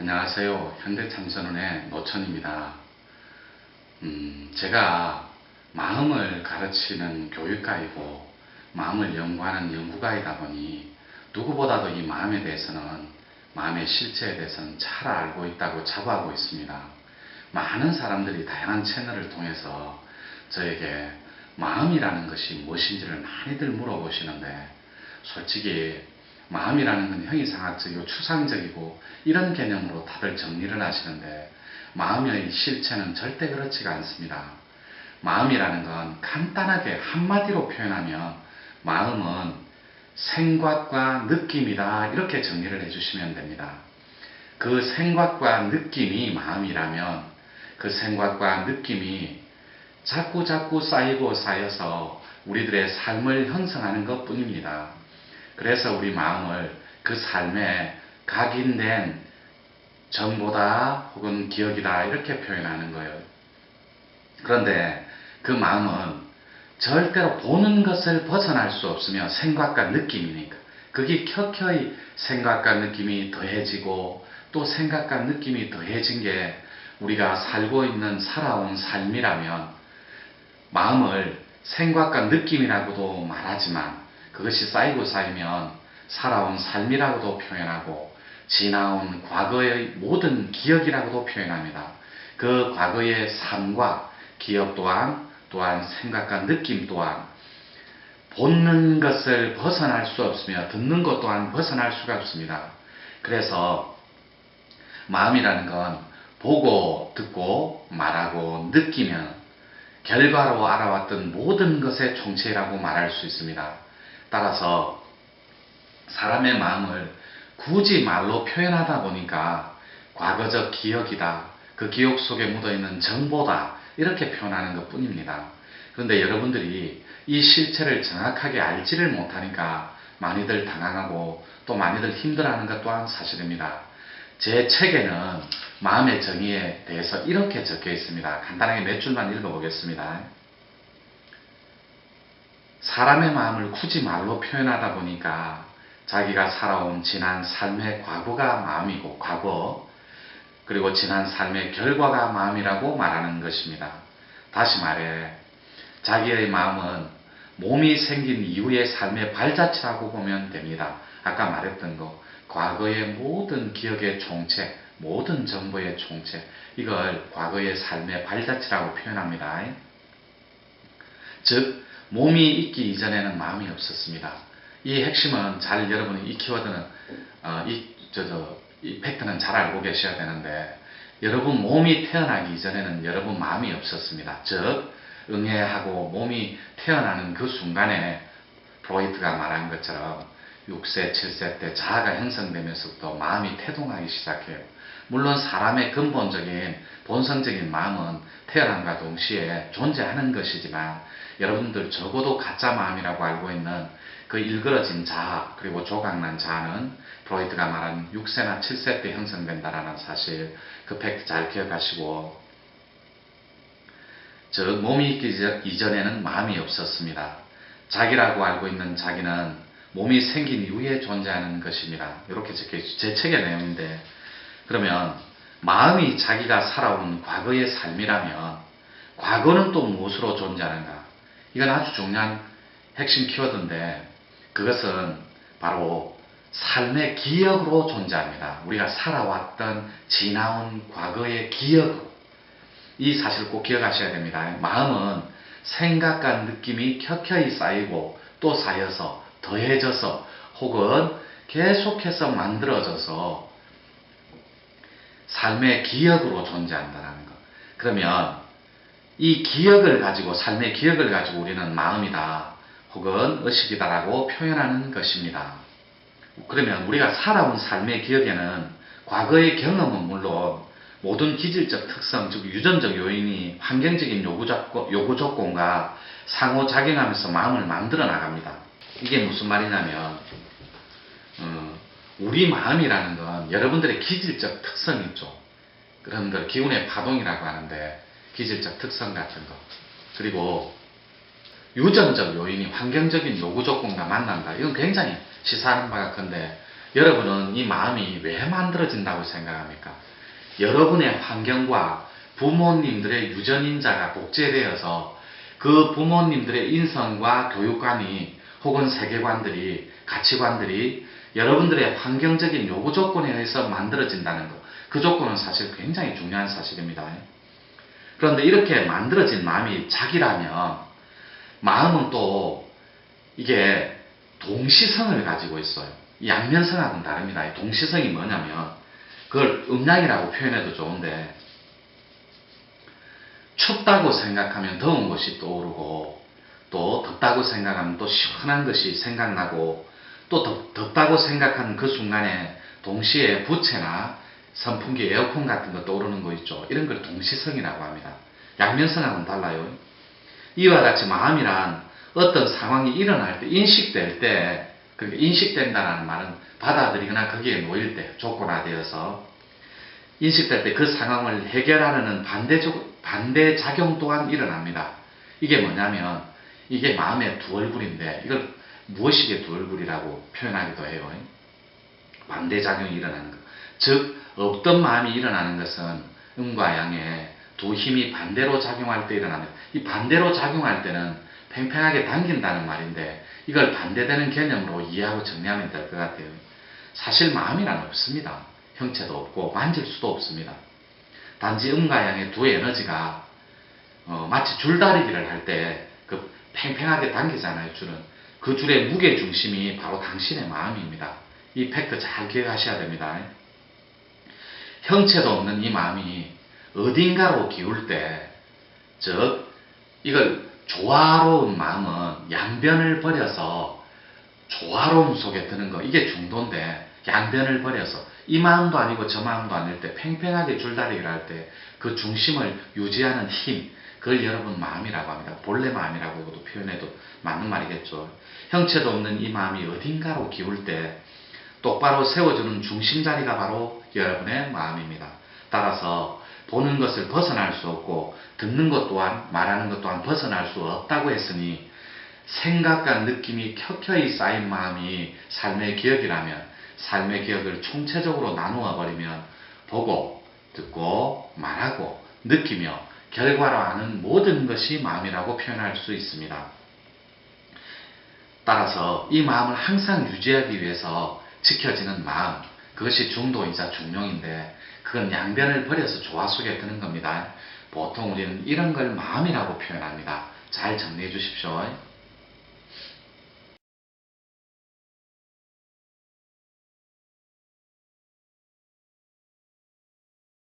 안녕하세요. 현대참선원의 노천입니다. 음, 제가 마음을 가르치는 교육가이고 마음을 연구하는 연구가이다 보니 누구보다도 이 마음에 대해서는 마음의 실체에 대해서는 잘 알고 있다고 자부하고 있습니다. 많은 사람들이 다양한 채널을 통해서 저에게 마음이라는 것이 무엇인지를 많이들 물어보시는데 솔직히 마음이라는 건 형이상학적이고 추상적이고 이런 개념으로 다들 정리를 하시는데 마음의 실체는 절대 그렇지가 않습니다. 마음이라는 건 간단하게 한마디로 표현하면 마음은 생각과 느낌이다 이렇게 정리를 해주시면 됩니다. 그 생각과 느낌이 마음이라면 그 생각과 느낌이 자꾸 자꾸 쌓이고 쌓여서 우리들의 삶을 형성하는 것 뿐입니다. 그래서 우리 마음을 그 삶에 각인된 정보다 혹은 기억이다 이렇게 표현하는 거예요. 그런데 그 마음은 절대로 보는 것을 벗어날 수 없으며 생각과 느낌이니까 그게 켜켜이 생각과 느낌이 더해지고 또 생각과 느낌이 더해진 게 우리가 살고 있는 살아온 삶이라면 마음을 생각과 느낌이라고도 말하지만 그것이 쌓이고 쌓이면 살아온 삶이라고도 표현하고 지나온 과거의 모든 기억이라고도 표현합니다. 그 과거의 삶과 기억 또한 또한 생각과 느낌 또한 보는 것을 벗어날 수 없으며 듣는 것 또한 벗어날 수가 없습니다. 그래서 마음이라는 건 보고 듣고 말하고 느끼면 결과로 알아왔던 모든 것의 총체라고 말할 수 있습니다. 따라서 사람의 마음을 굳이 말로 표현하다 보니까 과거적 기억이다. 그 기억 속에 묻어있는 정보다. 이렇게 표현하는 것 뿐입니다. 그런데 여러분들이 이 실체를 정확하게 알지를 못하니까 많이들 당황하고 또 많이들 힘들어하는 것 또한 사실입니다. 제 책에는 마음의 정의에 대해서 이렇게 적혀 있습니다. 간단하게 몇 줄만 읽어보겠습니다. 사람의 마음을 굳이 말로 표현하다 보니까 자기가 살아온 지난 삶의 과거가 마음이고 과거 그리고 지난 삶의 결과가 마음이라고 말하는 것입니다. 다시 말해 자기의 마음은 몸이 생긴 이후의 삶의 발자취라고 보면 됩니다. 아까 말했던 거 과거의 모든 기억의 총체, 모든 정보의 총체 이걸 과거의 삶의 발자취라고 표현합니다. 즉 몸이 있기 이전에는 마음이 없었습니다. 이 핵심은 잘 여러분이 이 키워드는 어, 이, 저, 저, 이 팩트는 잘 알고 계셔야 되는데 여러분 몸이 태어나기 이전에는 여러분 마음이 없었습니다. 즉 응애하고 몸이 태어나는 그 순간에 프로이트가 말한 것처럼 6세, 7세 때 자아가 형성되면서부터 마음이 태동하기 시작해요. 물론 사람의 근본적인 본성적인 마음은 태어남과 동시에 존재하는 것이지만 여러분들 적어도 가짜 마음이라고 알고 있는 그 일그러진 자아 그리고 조각난 자아는 프로이트가 말한 6세나 7세 때 형성된다라는 사실 그 팩트 잘 기억하시고 즉 몸이 있기 이전에는 마음이 없었습니다. 자기라고 알고 있는 자기는 몸이 생긴 이후에 존재하는 것입니다. 이렇게 적혀 있죠. 제 책의 내용인데 그러면 마음이 자기가 살아온 과거의 삶이라면 과거는 또 무엇으로 존재하는가? 이건 아주 중요한 핵심 키워드인데 그것은 바로 삶의 기억으로 존재합니다. 우리가 살아왔던 지나온 과거의 기억. 이 사실 꼭 기억하셔야 됩니다. 마음은 생각과 느낌이 켜켜이 쌓이고 또 쌓여서 더해져서 혹은 계속해서 만들어져서 삶의 기억으로 존재한다는 것. 그러면 이 기억을 가지고 삶의 기억을 가지고 우리는 마음이다 혹은 의식이다라고 표현하는 것입니다. 그러면 우리가 살아온 삶의 기억에는 과거의 경험은 물론 모든 기질적 특성, 즉 유전적 요인이 환경적인 요구, 조건, 요구 조건과 상호작용하면서 마음을 만들어 나갑니다. 이게 무슨 말이냐면 어, 우리 마음이라는 건 여러분들의 기질적 특성이 있죠. 그런 걸 기운의 파동이라고 하는데 기질적 특성 같은 거 그리고 유전적 요인이 환경적인 요구 조건과 만난다. 이건 굉장히 시사하는 바가 큰데 여러분은 이 마음이 왜 만들어진다고 생각합니까? 여러분의 환경과 부모님들의 유전인자가 복제되어서 그 부모님들의 인성과 교육관이 혹은 세계관들이 가치관들이 여러분들의 환경적인 요구 조건에 의해서 만들어진다는 것. 그 조건은 사실 굉장히 중요한 사실입니다. 그런데 이렇게 만들어진 마음이 자기라면 마음은 또 이게 동시성을 가지고 있어요. 이 양면성하고는 다릅니다. 이 동시성이 뭐냐면 그걸 음양이라고 표현해도 좋은데 춥다고 생각하면 더운 것이 떠오르고 또 덥다고 생각하면 또 시원한 것이 생각나고 또 덥, 덥다고 생각하는 그 순간에 동시에 부채나 선풍기, 에어컨 같은 거 떠오르는 거 있죠. 이런 걸 동시성이라고 합니다. 양면성하고는 달라요. 이와 같이 마음이란 어떤 상황이 일어날 때, 인식될 때, 그러니까 인식된다는 말은 받아들이거나 거기에 놓일 때, 조건화되어서 인식될 때 그 상황을 해결하려는 반대적, 반대작용 또한 일어납니다. 이게 뭐냐면, 이게 마음의 두 얼굴인데, 이걸 무엇이게 두 얼굴이라고 표현하기도 해요. 반대작용이 일어나는 것. 즉, 없던 마음이 일어나는 것은 음과 양의 두 힘이 반대로 작용할 때 일어납니다. 이 반대로 작용할 때는 팽팽하게 당긴다는 말인데 이걸 반대되는 개념으로 이해하고 정리하면 될 것 같아요. 사실 마음이란 없습니다. 형체도 없고 만질 수도 없습니다. 단지 음과 양의 두 에너지가 어, 마치 줄다리기를 할 때 그 팽팽하게 당기잖아요. 줄은 그 줄의 무게 중심이 바로 당신의 마음입니다. 이 팩트 잘 기억하셔야 됩니다. 형체도 없는 이 마음이 어딘가로 기울 때, 즉, 이걸 조화로운 마음은 양변을 버려서 조화로움 속에 드는 거, 이게 중도인데, 양변을 버려서 이 마음도 아니고 저 마음도 아닐 때 팽팽하게 줄다리기를 할 때 그 중심을 유지하는 힘, 그걸 여러분 마음이라고 합니다. 본래 마음이라고도 표현해도 맞는 말이겠죠. 형체도 없는 이 마음이 어딘가로 기울 때 똑바로 세워주는 중심 자리가 바로 여러분의 마음입니다. 따라서 보는 것을 벗어날 수 없고 듣는 것 또한 말하는 것 또한 벗어날 수 없다고 했으니 생각과 느낌이 켜켜이 쌓인 마음이 삶의 기억이라면 삶의 기억을 총체적으로 나누어 버리면 보고 듣고 말하고 느끼며 결과로 아는 모든 것이 마음이라고 표현할 수 있습니다. 따라서 이 마음을 항상 유지하기 위해서 지켜지는 마음, 그것이 중도이자 중용인데 그건 양변을 버려서 조화 속에 드는 겁니다. 보통 우리는 이런 걸 마음이라고 표현합니다. 잘 정리해 주십시오.